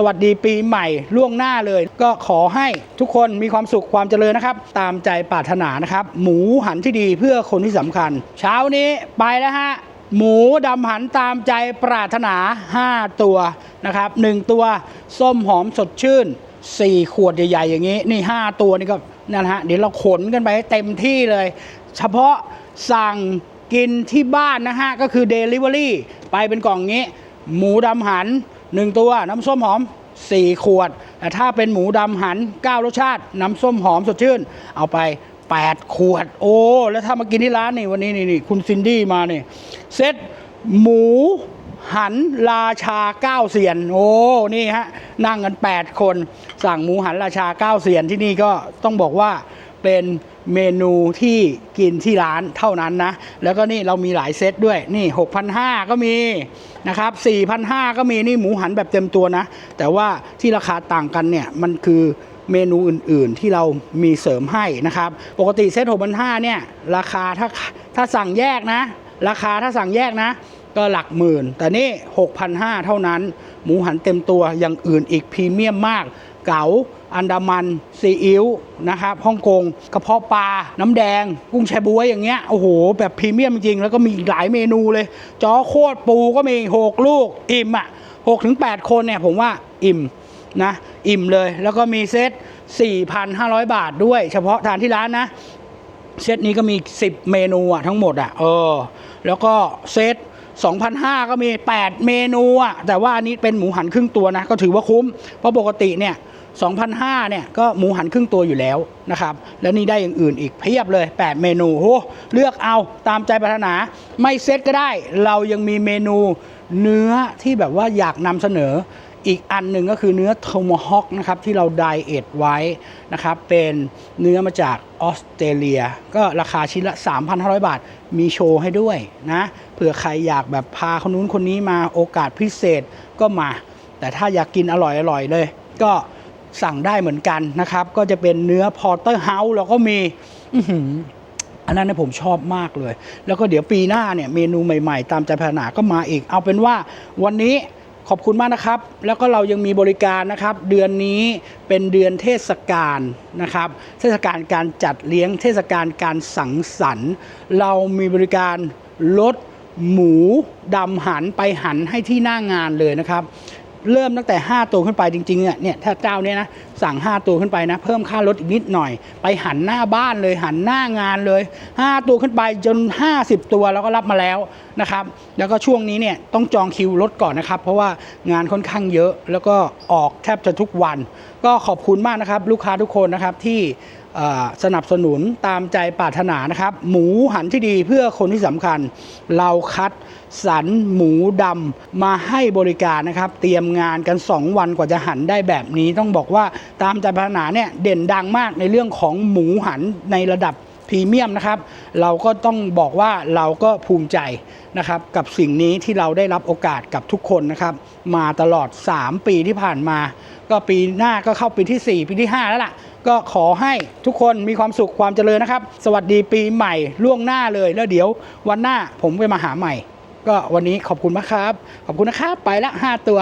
สวัสดีปีใหม่ล่วงหน้าเลย ก็ขอให้ทุกคนมีความสุขความเจริญนะครับ ตามใจปรารถนานะครับ หมูหันที่ดีเพื่อคนที่สำคัญ เช้านี้ไปแล้วฮะหมูดำหันตามใจปรารถนา 5 ตัวนะครับ1ตัวส้มหอมสดชื่น 4 ขวดใหญ่ๆอย่างนี้ นี่ 5 ตัวนี่ก็นั่นฮะเดี๋ยวเราขนกันไปให้เต็มที่เลย เฉพาะสั่งกินที่บ้านนะฮะ ก็คือ Delivery ไปเป็นกล่องนี้ หมูดำหัน 1 ตัวน้ำส้มหอม 4 ขวด แต่ถ้าเป็นหมูดำหัน 9 รสชาติ น้ำส้มหอมสดชื่น เอาไป 8 ขวด โอ้ แล้วถ้ามากินที่ร้านนี่วันนี้นี่นี่คุณซินดี้มานี่เซตหมูหันราชาเก้าเสียน โอ้ นี่ฮะ นั่งกัน 8 คน สั่งหมูหันราชาเก้าเสียนที่นี่ก็ต้องบอกว่า เป็นเมนูที่กินที่ร้านเท่านั้นนะ แล้วก็นี่เรามีหลายเซตด้วยนี่ 6,500 ก็มีนะครับ4,500 ก็มีนี่หมูหันแบบเต็มตัวนะ แต่ว่าที่ราคาต่างกันเนี่ย มันคือเมนูอื่นๆที่เรามีเสริมให้นะครับ ปกติเซต6,500เนี่ย ราคาถ้าถ้าสั่งแยกนะ ราคาถ้าสั่งแยกนะ ก็หลักหมื่น แต่นี่6,500 เท่านั้น หมูหันเต็มตัวอย่างอื่นอีกพรีเมียมมาก เก๋าอันดามันซีอิ๊วนะครับฮ่องกงกระเพาะปลา น้ำแดง กุ้งแชบ๊วยอย่างเงี้ยโอ้โห แบบพรีเมียมจริง แล้วก็มีอีกหลายเมนูเลยจอโคตรปูก็มี6ลูก อิ่มอะ6ถึง8คนเนี่ยผมว่าอิ่มนะอิ่มเลยแล้วก็มีเซต 4,500 บาทด้วย เฉพาะทานที่ร้านนะ เซตนี้ก็มี 10 เมนูอะทั้งหมดอะเออ แล้วก็เซต 2,500 ก็มี 8 เมนูอะแต่ว่าอันนี้เป็นหมูหันครึ่งตัวนะ ก็ถือว่าคุ้ม เพราะปกติเนี่ย2,005เนี่ยก็หมูหันครึ่งตัวอยู่แล้วนะครับ แล้วนี่ได้อย่างอื่นอีกเพียบเลย 8 เมนูโหเลือกเอาตามใจปรารถนา ไม่เซตก็ได้ เรายังมีเมนู เนื้อที่แบบว่าอยากนำเสนออีกอันหนึ่งก็คือเนื้อโทมฮอคนะครับที่เราไดเอทไว้นะครับเป็นเนื้อมาจากออสเตรเลีย ก็ราคาชิ้นละ 3,500 บาท มีโชว์ให้ด้วยนะเผื่อใครอยากแบบพาคนนู้นคนนี้มาโอกาสพิเศษก็มา แต่ถ้าอยากกินอร่อยๆเลย ก็สั่งได้เหมือนกันนะครับ ก็จะเป็นเนื้อพอร์เตอร์เฮาส์เราก็มี อันนั้นเนผมชอบมากเลย แล้วก็เดี๋ยวปีหน้าเนี่ยเมนูใหม่ๆ ตามใจปรานาก็มาอีก เอาเป็นว่าวันนี้ขอบคุณมากนะครับ แล้วก็เรายังมีบริการนะครับ เดือนนี้เป็นเดือนเทศกาลนะครับ เทศกาลการจัดเลี้ยงเทศกาลการสังสรรค์ เรามีบริการลดหมูดำหันไปหันให้ที่หน้างานเลยนะครับ เริ่มตั้งแต่ 5 ตัวขึ้นไปจริงๆเนี่ยเนี่ยถ้าเจ้าเนี้ยนะสั่ง 5 ตัวขึ้นไปนะ เพิ่มค่ารถอีกนิดหน่อย ไปหันหน้าบ้านเลยหันหน้างานเลย 5 ตัวขึ้นไปจน 50 ตัวเราก็รับมาแล้วนะครับแล้วก็ช่วงนี้เนี่ยต้องจองคิวรถก่อนนะครับ เพราะว่างานค่อนข้างเยอะแล้วก็ออกแทบจะทุกวัน ก็ขอบคุณมากนะครับ ลูกค้าทุกคนนะครับที่ สนับสนุนตามใจปรารถนานะครับ หมูหันที่ดีเพื่อคนที่สำคัญ เราคัดสรรหมูดำมาให้บริการนะครับ เตรียมงานกัน 2 วันกว่าจะหันได้แบบนี้ต้องบอกว่าตามใจปรารถนาเนี่ยเด่นดังมากในเรื่องของหมูหันในระดับพรีเมียมนะครับเราก็ต้องบอกว่าเราก็ภูมิใจนะครับกับสิ่งนี้ที่เราได้รับโอกาสกับทุกคนนะครับมาตลอด 3 ปีที่ผ่านมา ก็ปีหน้าก็เข้าปีที่ 4 ปีที่ 5 แล้วล่ะ ก็ขอให้ทุกคนมีความสุขความเจริญนะครับ สวัสดีปีใหม่ล่วงหน้าเลย แล้วเดี๋ยววันหน้าผมไปมาหาใหม่ ก็วันนี้ขอบคุณมากครับ ขอบคุณนะครับ ไปละ 5 ตัว